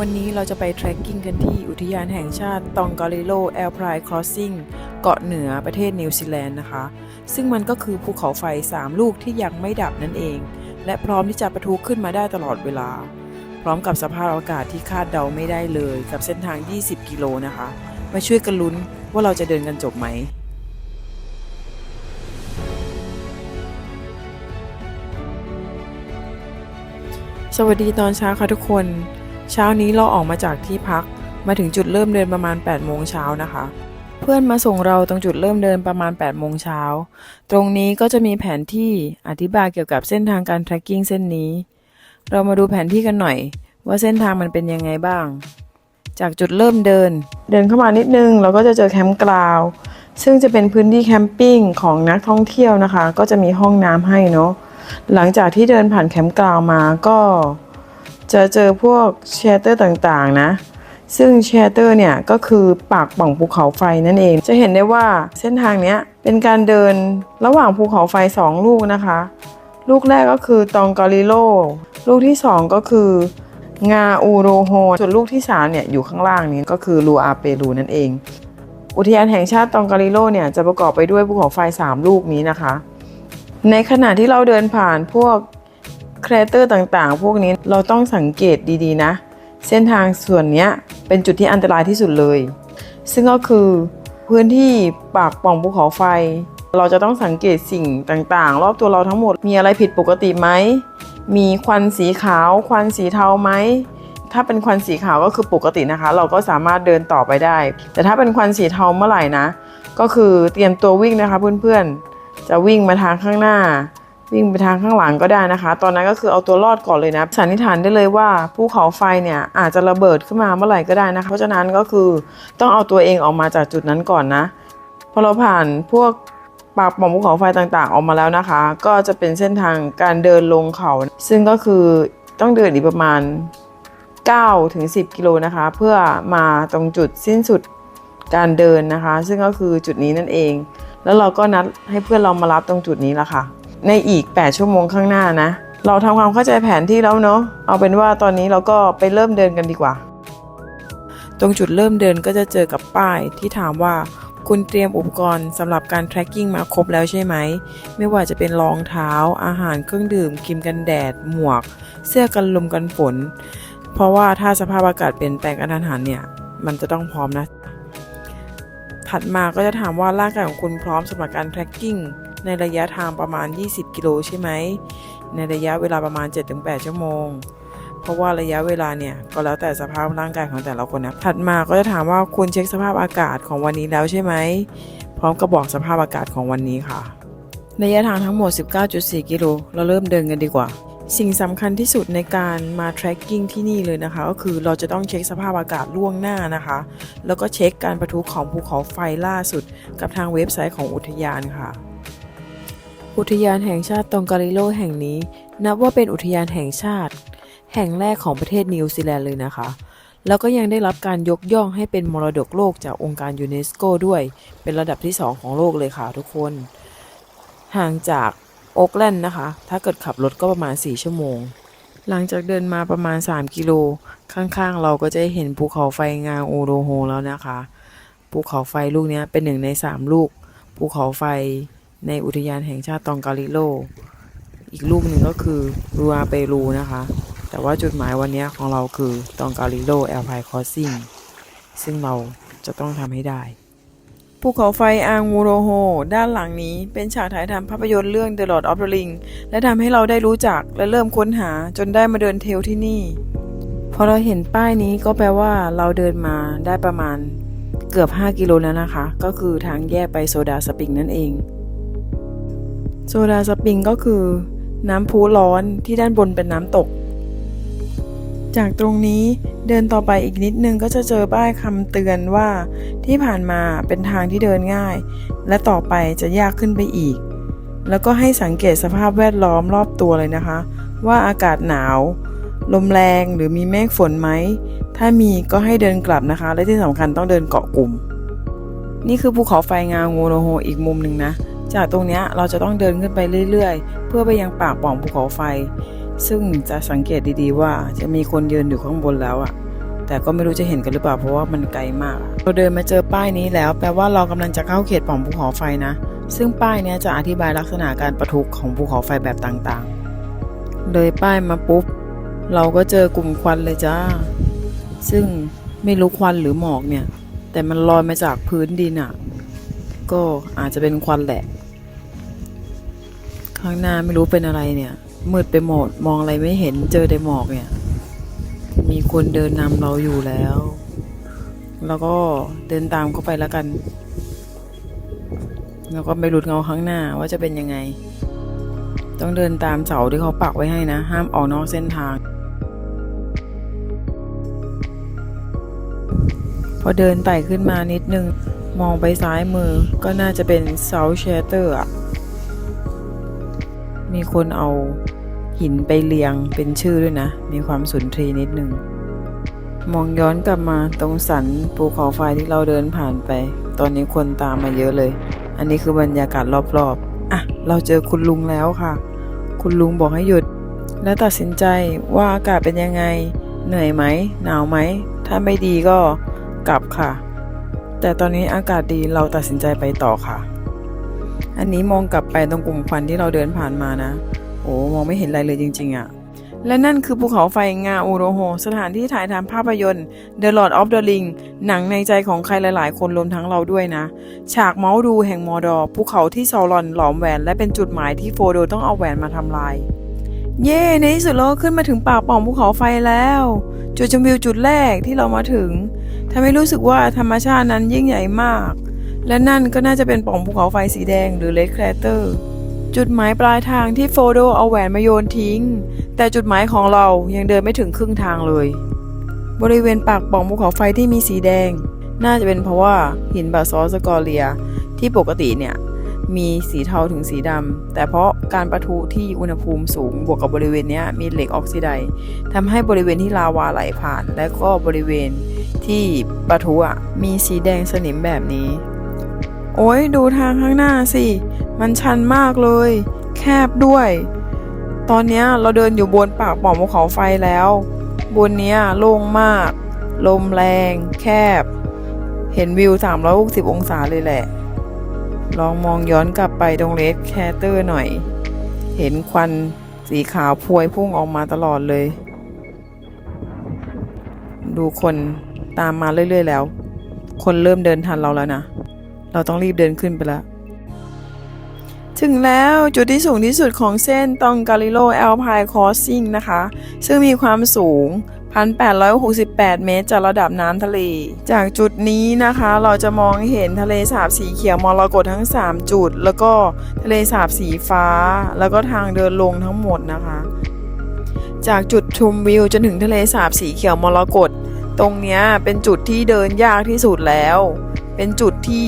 วันนี้เราจะไปเทรคกิ้งกันที่อุทยานแห่งชาติตองกาลิโลแอลพรายครอสซิ่งเกาะเหนือประเทศนิวซีแลนด์นะคะ ซึ่งมันก็คือภูเขาไฟ 3 ลูกที่ยังไม่ดับนั่นเอง และพร้อมที่จะประทุขึ้นมาได้ตลอดเวลา พร้อมกับสภาพอากาศที่คาดเดาไม่ได้เลย กับเส้นทาง 20 กิโลนะคะ มาช่วยกันลุ้นว่าเราจะเดินกันจบไหมสวัสดีตอนเช้าค่ะทุกคน เช้านี้เราออกมาจากที่พักมาถึงจุดเริ่มเดินประมาณ 8 โมงเช้านะคะ เพื่อนมาส่งเราตรงจุดเริ่มเดินประมาณ 8 โมงเช้า ตรงนี้ก็จะมีแผนที่อธิบายเกี่ยวกับเส้นทางการ tracking เส้นนี้ เรามาดูแผนที่กันหน่อย ว่าเส้นทางมันเป็นยังไงบ้าง จากจุดเริ่มเดิน เดินเข้ามานิดนึง เราก็จะเจอแคมป์กราว ซึ่งจะเป็นพื้นที่แคมปิ้งของนักท่องเที่ยวนะคะ ก็จะมีห้องน้ำให้เนาะหลังจากที่เดินผ่านแคมป์กราวมาก็ จะเจอพวกเชเตอร์ต่างๆนะ ซึ่งเชเตอร์เนี่ยก็คือปากป่องภูเขาไฟนั่นเอง จะเห็นได้ว่าเส้นทางเนี้ยเป็นการเดินระหว่างภูเขาไฟ 2 ลูกนะคะ ลูกแรกก็คือตองกาลิโล ลูกที่ 2 ก็คืองาอูโรโฮส่วนลูกที่3เนี่ยอยู่ข้างล่างนี้ก็คือลูอาเปรูนั่นเอง อุทยานแห่งชาติตองกาลิโลเนี่ยจะประกอบไปด้วยภูเขาไฟ 3 ลูกนี้นะคะ ในขณะที่เราเดินผ่านพวก ครเตอร์ต่างๆ พวกนี้เราต้องสังเกตดีๆนะ เส้นทางส่วนนี้เป็นจุดที่อันตรายที่สุดเลย ซึ่งก็คือพื้นที่ปากป่องภูเขาไฟ เราจะต้องสังเกตสิ่งต่างๆ รอบตัวเราทั้งหมดมีอะไรผิดปกติไหม มีควันสีขาว ควันสีเทาไหมถ้าเป็นควันสีขาวก็คือปกตินะคะ เราก็สามารถเดินต่อไปได้ แต่ถ้าเป็นควันสีเทาเมื่อไหร่นะ ก็คือเตรียมตัววิ่งนะคะเพื่อนๆ จะวิ่งมาทางข้างหน้า วิ่งไปทางข้างหลังก็ได้นะคะ ตอนนั้นก็คือเอาตัวรอดก่อนเลยนะสันนิษฐานได้เลยว่าภูเขาไฟเนี่ยอาจจะระเบิดขึ้นมาเมื่อไหร่ก็ได้นะคะ เพราะฉะนั้นก็คือต้องเอาตัวเองออกมาจากจุดนั้นก่อนนะพอเราผ่านพวกปากป่องภูเขาไฟต่างๆ ออกมาแล้วนะคะ ก็จะเป็นเส้นทางการเดินลงเขา ซึ่งก็คือต้องเดินอีกประมาณ9ถึง10 กิโลนะคะ เพื่อมาตรงจุดสิ้นสุดการเดินนะคะ ซึ่งก็คือจุดนี้นั่นเอง แล้วเราก็นัดให้เพื่อนเรามารับตรงจุดนี้ละค่ะ ในอีก 8 ชั่วโมงข้างหน้านะ เราทำความเข้าใจแผนที่แล้วเนาะเอาเป็นว่าตอนนี้เราก็ไปเริ่มเดินกันดีกว่า ตรงจุดเริ่มเดินก็จะเจอกับป้ายที่ถามว่าคุณเตรียมอุปกรณ์สำหรับการ tracking มาครบแล้วใช่ไหม ไม่ว่าจะเป็นรองเท้า อาหารเครื่องดื่มครีมกันแดด หมวก เสื้อกันลมกันฝน เพราะว่าถ้าสภาพอากาศเปลี่ยนแปลงกระทันหันเนี่ย มันจะต้องพร้อมนะ ถัดมาก็จะถามว่าร่างกายของคุณพร้อมสำหรับการ tracking ในระยะทางประมาณ 20 กิโลใช่ไหม ในระยะเวลาประมาณ 7-8 ชั่วโมง เพราะว่าระยะเวลาเนี่ยก็แล้วแต่สภาพร่างกายของแต่ละคนนะ ถัดมาก็จะถามว่าคุณเช็คสภาพอากาศของวันนี้แล้วใช่ไหม พร้อมกับบอกสภาพอากาศของวันนี้ค่ะ ระยะทางทั้งหมด 19.4 กิโล เราเริ่มเดินกันดีกว่าสิ่งสำคัญที่สุดในการมา tracking ที่นี่เลยนะคะ ก็คือเราจะต้องเช็คสภาพอากาศล่วงหน้านะคะ แล้วก็เช็คการประทุของภูเขาไฟล่าสุด กับทางเว็บไซต์ของอุทยานค่ะ อุทยานแห่งชาติตองการิโลแห่งนี้ นับว่าเป็นอุทยานแห่งชาติ แห่งแรกของประเทศนิวซีแลนด์เลยนะคะ แล้วก็ยังได้รับการยกย่องให้เป็นมรดกโลกจากองค์การยูเนสโกด้วย เป็นระดับที่ 2 ของโลกเลยค่ะทุกคน ห่างจากโอ๊กแลนด์นะคะ ถ้าเกิดขับรถก็ประมาณ 4 ชั่วโมง หลังจากเดินมาประมาณ 3 กิโล ข้างๆ เราก็จะเห็นภูเขาไฟงาโอโรโฮแล้วนะคะ ภูเขาไฟลูกนี้เป็นหนึ่งใน 3 ลูก ภูเขาไฟ ในอุทยานแห่งชาติตองการิโล อีกลูกหนึ่งก็คือรูอาเปรูนะคะ แต่ว่าจุดหมายวันนี้ของเราคือตองการิโลแอลไพคอสซิ่งซึ่งเราจะต้องทำให้ได้ภูเขาไฟอางมูโรโฮ ด้านหลังนี้เป็นฉากถ่ายทำภาพยนตร์เรื่อง The Lord of the Ring และทำให้เราได้รู้จักและเริ่มค้นหาจนได้มาเดินเทลที่นี่ พอเราเห็นป้ายนี้ก็แปลว่าเราเดินมาได้ประมาณเกือบ 5 กิโลแล้วนะคะ ก็คือทางแยกไปโซดาสปริงนั่นเอง โซดาสปริงก็คือ น้ำพุร้อนที่ด้านบนเป็นน้ำตก จากตรงนี้เดินต่อไปอีกนิดนึงก็จะเจอป้ายคำเตือนว่าที่ผ่านมาเป็นทางที่เดินง่าย และต่อไปจะยากขึ้นไปอีก แล้วก็ให้สังเกตสภาพแวดล้อมรอบตัวเลยนะคะ ว่าอากาศหนาว ลมแรงหรือมีเมฆฝนไหม ถ้ามีก็ให้เดินกลับนะคะ และที่สำคัญต้องเดินเกาะกลุ่ม นี่คือภูเขาไฟงางูโรโฮอีกมุมหนึ่งนะ จากตรงนี้เราจะต้องเดินขึ้นไปเรื่อยๆ เพื่อไปยังปากป่องภูเขาไฟ ซึ่งจะสังเกตดีๆว่าจะมีคนยืนอยู่ข้างบนแล้วอะแต่ก็ไม่รู้จะเห็นกันหรือเปล่าเพราะว่ามันไกลมากเราเดินมาเจอป้ายนี้แล้ว แปลว่าเรากำลังจะเข้าเขตป่องภูเขาไฟนะ ซึ่งป้ายนี้จะอธิบายลักษณะการประทุของภูเขาไฟแบบต่างๆ เลยป้ายมาปุ๊บ เราก็เจอกลุ่มควันเลยจ้า ซึ่งไม่รู้ควันหรือหมอกเนี่ย แต่มันลอยมาจากพื้นดินอะ ก็อาจจะเป็นควันแหละ ข้างหน้าไม่รู้เป็นอะไรเนี่ย มืดไปหมดมองอะไรไม่เห็นเจอแต่หมอกเนี่ย มีคนเดินนำเราอยู่แล้ว แล้วก็เดินตามเข้าไปแล้วกัน แล้วก็ไม่รู้เงาข้างหน้าว่าจะเป็นยังไง ต้องเดินตามเสาที่เขาปักไว้ให้นะ ห้ามออกนอกเส้นทางพอเดินไต่ขึ้นมานิดนึง มองไปซ้ายมือก็น่าจะเป็นเซาเชเตอร์อะมีคนเอาหินไปเรียงเป็นชื่อด้วยนะ มีความสุนทรีนิดนึง มองย้อนกลับมาตรงสันภูเขาไฟที่เราเดินผ่านไป ตอนนี้คนตามมาเยอะเลย อันนี้คือบรรยากาศรอบๆ อะ เราเจอคุณลุงแล้วค่ะ คุณลุงบอกให้หยุด และตัดสินใจว่าอากาศเป็นยังไง เหนื่อยไหม หนาวไหม ถ้าไม่ดีก็กลับค่ะ แต่ตอนนี้อากาศดีเราตัดสินใจไปต่อค่ะ อันนี้มองกลับไปตรงกลุ่มควันที่เราเดินผ่านมานะ โอ้มองไม่เห็นอะไรเลยจริง ๆอะและนั่นคือภูเขาไฟงาอูโรโฮ สถานที่ถ่ายทำภาพยนตร์ The Lord of the Ring หนังในใจของใครหลายๆ คนรวมทั้งเราด้วยนะ ฉากเมาส์ดูแห่งมอดอภูเขาที่ซาวรอนหลอมแหวน และเป็นจุดหมายที่โฟโดต้องเอาแหวนมาทำลาย เย่ในที่สุดเราก็ขึ้นมาถึงปากปล่องภูเขาไฟแล้ว จุดชมวิวจุดแรกที่เรามาถึงทำให้รู้สึกว่าธรรมชาตินั้นยิ่งใหญ่มาก และนั่นก็น่าจะเป็นปล่องภูเขาไฟสีแดงหรือเลดแครเตอร์จุดหมายปลายทางที่โฟโดเอาแหวนมาโยนทิ้ง แต่จุดหมายของเรายังเดินไม่ถึงครึ่งทางเลย บริเวณปากปล่องภูเขาไฟที่มีสีแดง น่าจะเป็นเพราะว่าหินบาซอสกอเรีย ที่ปกติเนี่ย มีสีเทาถึงสีดำ แต่เพราะการประทุที่อุณหภูมิสูงบวกกับบริเวณนี้มีเหล็กออกซิไดทำให้บริเวณที่ลาวาไหลผ่าน และก็บริเวณที่ประทุอะมีสีแดงสนิมแบบนี้ โอ้ยดูทางข้างหน้าสิ มันชันมากเลย แคบด้วย ตอนนี้เราเดินอยู่บนปากปล่องภูเขาไฟแล้ว บนนี้โล่งมาก ลมแรง แคบ เห็นวิว 360 องศาเลยแหละ ลองมองย้อนกลับไปตรงเลสแคเตอร์หน่อย เห็นควันสีขาวพวยพุ่งออกมาตลอดเลย ดูคนตามมาเรื่อยๆแล้ว คนเริ่มเดินทันเราแล้วนะ เราต้องรีบเดินขึ้นไปแล้ว ถึงแล้วจุดที่สูงที่สุดของเส้นตองกาลิโลแอลพายคอสซิ่งนะคะ ซึ่งมีความสูง 1,868 เมตรจากระดับน้ำทะเล จากจุดนี้นะคะเราจะมองเห็นทะเลสาบสีเขียวมรกตทั้ง 3 จุด แล้วก็ทะเลสาบสีฟ้า แล้วก็ทางเดินลงทั้งหมดนะคะ จากจุดชมวิวจนถึงทะเลสาบสีเขียวมรกตตรงเนี้ยเป็นจุดที่เดินยากที่สุดแล้ว เป็นจุดที่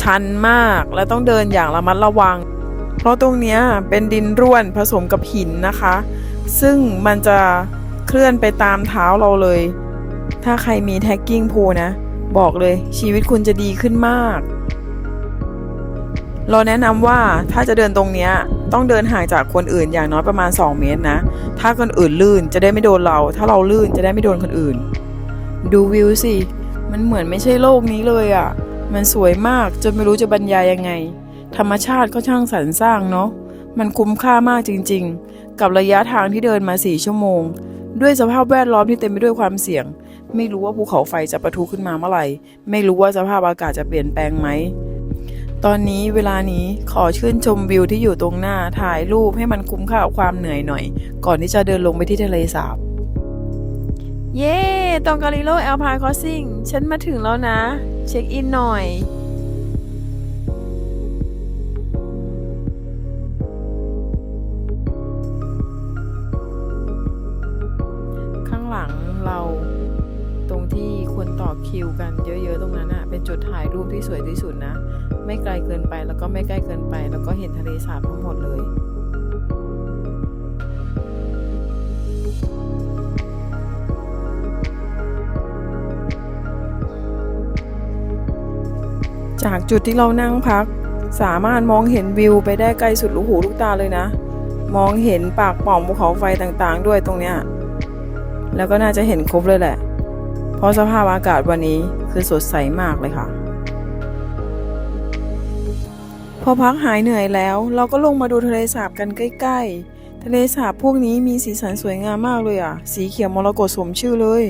ชันมากและต้องเดินอย่างระมัดระวัง เพราะตรงเนี้ยเป็นดินร่วนผสมกับหินนะคะ ซึ่งมันจะ เคลื่อนไปตามเท้าเราเลย ถ้าใครมีแท็กกิ้งพูนะ บอกเลยชีวิตคุณจะดีขึ้นมาก เราแนะนำว่าถ้าจะเดินตรงนี้ต้องเดินห่างจากคนอื่นอย่างน้อยประมาณ 2 เมตรนะ ถ้าคนอื่นลื่นจะได้ไม่โดนเรา ถ้าเราลื่นจะได้ไม่โดนคนอื่น ดูวิวสิ มันเหมือนไม่ใช่โลกนี้เลยอะ่ะ มันสวยมากจนไม่รู้จะบรรยายยังไง ธรรมชาติก็ช่างสรรสร้างเนาะ มันคุ้มค่ามากจริง ๆ กับระยะทางที่เดินมา 4 ชั่วโมง ด้วยสภาพแวดล้อมที่เต็มไปด้วยความเสี่ยง ไม่รู้ว่าภูเขาไฟจะปะทุขึ้นมาเมื่อไหร่ ไม่รู้ว่าสภาพอากาศจะเปลี่ยนแปลงไหม ตอนนี้เวลานี้ขอชื่นชมวิวที่อยู่ตรงหน้าถ่ายรูปให้มันคุ้มค่ากับความเหนื่อยหน่อย ก่อนที่จะเดินลงไปที่ทะเลสาบ เย้ตองกาลิโลแอลพายคอสซิ่งฉันมาถึงแล้วนะ เช็คอินหน่อย ไป แล้วก็ไม่ใกล้เกินไป แล้วก็เห็นทะเลสาบทั้งหมดเลยจากจุดที่เรานั่งพัก สามารถมองเห็นวิวไปได้ไกลสุดลูกหูลูกตาเลยนะ มองเห็นปากป่องภูเขาไฟต่างๆ ด้วยตรงเนี้ยแล้วก็น่าจะเห็นครบเลยแหละ เพราะสภาพอากาศวันนี้คือสดใสมากเลยค่ะ อพักหายเหนื่อยแล้ว เราก็ลงมาดูทะเลสาบกันใกล้ๆ ทะเลสาบพวกนี้มีสีสันสวยงามมากเลยอะ สีเขียวมรกตสมชื่อเลย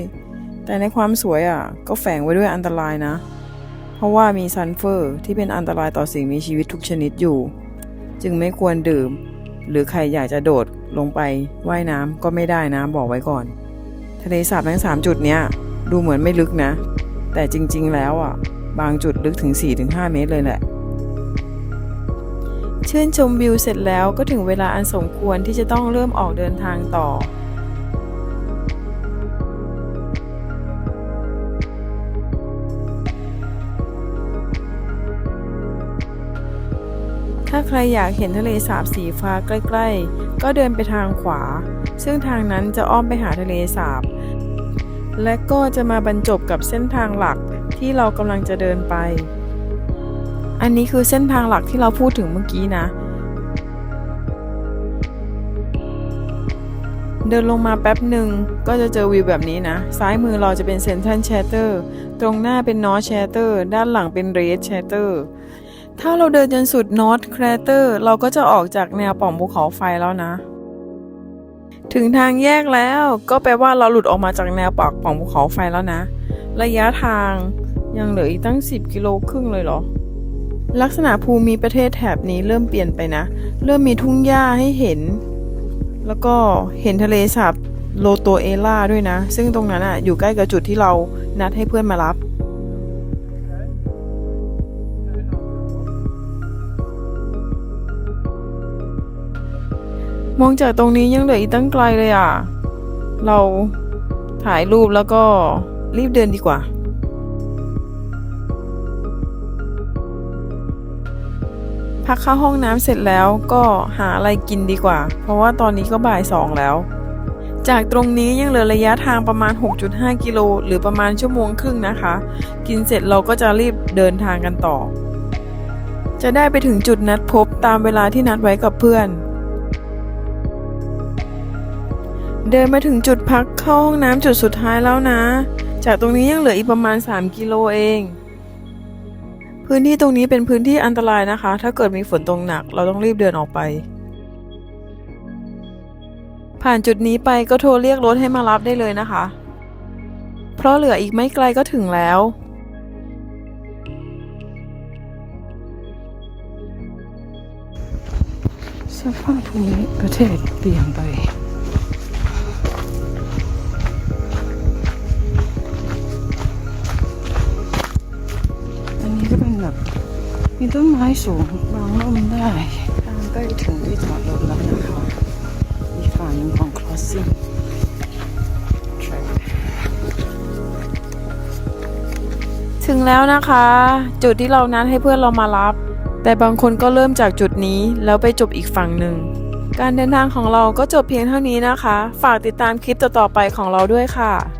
แต่ในความสวยอะ ก็แฝงไว้ด้วยอันตรายนะ เพราะว่ามีซัลเฟอร์ที่เป็นอันตรายต่อสิ่งมีชีวิตทุกชนิดอยู่ จึงไม่ควรดื่ม หรือใครอยากจะโดดลงไปว่ายน้ำก็ไม่ได้นะบอกไว้ก่อน ทะเลสาบทั้ง 3 จุดเนี้ยดูเหมือนไม่ลึกนะ แต่จริงๆแล้วอะ บางจุดลึกถึง 4-5 เมตรเลยแหละ ชื่นชมวิวเสร็จแล้วก็ถึงเวลาอันสมควรที่จะต้องเริ่มออกเดินทางต่อถ้าใครอยากเห็นทะเลสาบสีฟ้าใกล้ ๆ ก็เดินไปทางขวา ซึ่งทางนั้นจะอ้อมไปหาทะเลสาบ และก็จะมาบรรจบกับเส้นทางหลักที่เรากำลังจะเดินไป อันนี้คือเส้นทางหลักที่เราพูดถึงเมื่อกี้นะ เดินลงมาแป๊บหนึ่งก็จะเจอวิวแบบนี้นะ ซ้ายมือเราจะเป็นเซนทรัลแชเตอร์ตรงหน้าเป็นนอ t แชเตอร์ด้านหลังเป็นเรดแชเตอร์ถ้าเราเดินจนสุดนอ t แครเตอร์เราก็จะออกจากแนวป่องภูเขาไฟแล้วนะ ถึงทางแยกแล้วก็แปลว่าเราหลุดออกมาจากแนวปากป่องภูเขาไฟแล้วนะ ระยะทางยังเหลืออีกตั้ง 10 กิโลครึ่งเลยเหรอ ลักษณะภูมิประเทศแถบนี้เริ่มเปลี่ยนไปนะ เริ่มมีทุ่งหญ้าให้เห็น แล้วก็เห็นทะเลสาบโลโตเอล่าด้วยนะ ซึ่งตรงนั้นอะอยู่ใกล้กับจุดที่เรานัดให้เพื่อนมารับมองจากตรงนี้ยังเหลืออีกตั้งไกลเลยอะ เราถ่ายรูปแล้วก็รีบเดินดีกว่า พักเข้าห้องน้ำเสร็จแล้วก็หาอะไรกินดีกว่า เพราะว่าตอนนี้ก็บ่ายสองแล้ว จากตรงนี้ยังเหลือระยะทางประมาณ 6.5 กิโลหรือประมาณชั่วโมงครึ่งนะคะ กินเสร็จเราก็จะรีบเดินทางกันต่อ จะได้ไปถึงจุดนัดพบตามเวลาที่นัดไว้กับเพื่อน เดินมาถึงจุดพักเข้าห้องน้ำจุดสุดท้ายแล้วนะ จากตรงนี้ยังเหลืออีกประมาณ 3 กิโลเอง พื้นที่ตรงนี้เป็นพื้นที่อันตรายนะคะ ถ้าเกิดมีฝนตกหนัก เราต้องรีบเดินออกไป ผ่านจุดนี้ไปก็โทรเรียกรถให้มารับได้เลยนะคะ เพราะเหลืออีกไม่ไกลก็ถึงแล้วสภาพภูมิประเทศเปลี่ยนไป มีต้นไม้สูงบางร่มได้ทางใกล้ถึงที่จอดรถแล้วนะคะอีกฝั่งหนึงของ crossing ถึงแล้วนะคะ จุดที่เรานัดให้เพื่อนเรามารับ แต่บางคนก็เริ่มจากจุดนี้แล้วไปจบอีกฝั่งหนึ่ง การเดินทางของเราก็จบเพียงเท่านี้นะคะ ฝากติดตามคลิปต่อๆไปของเราด้วยค่ะ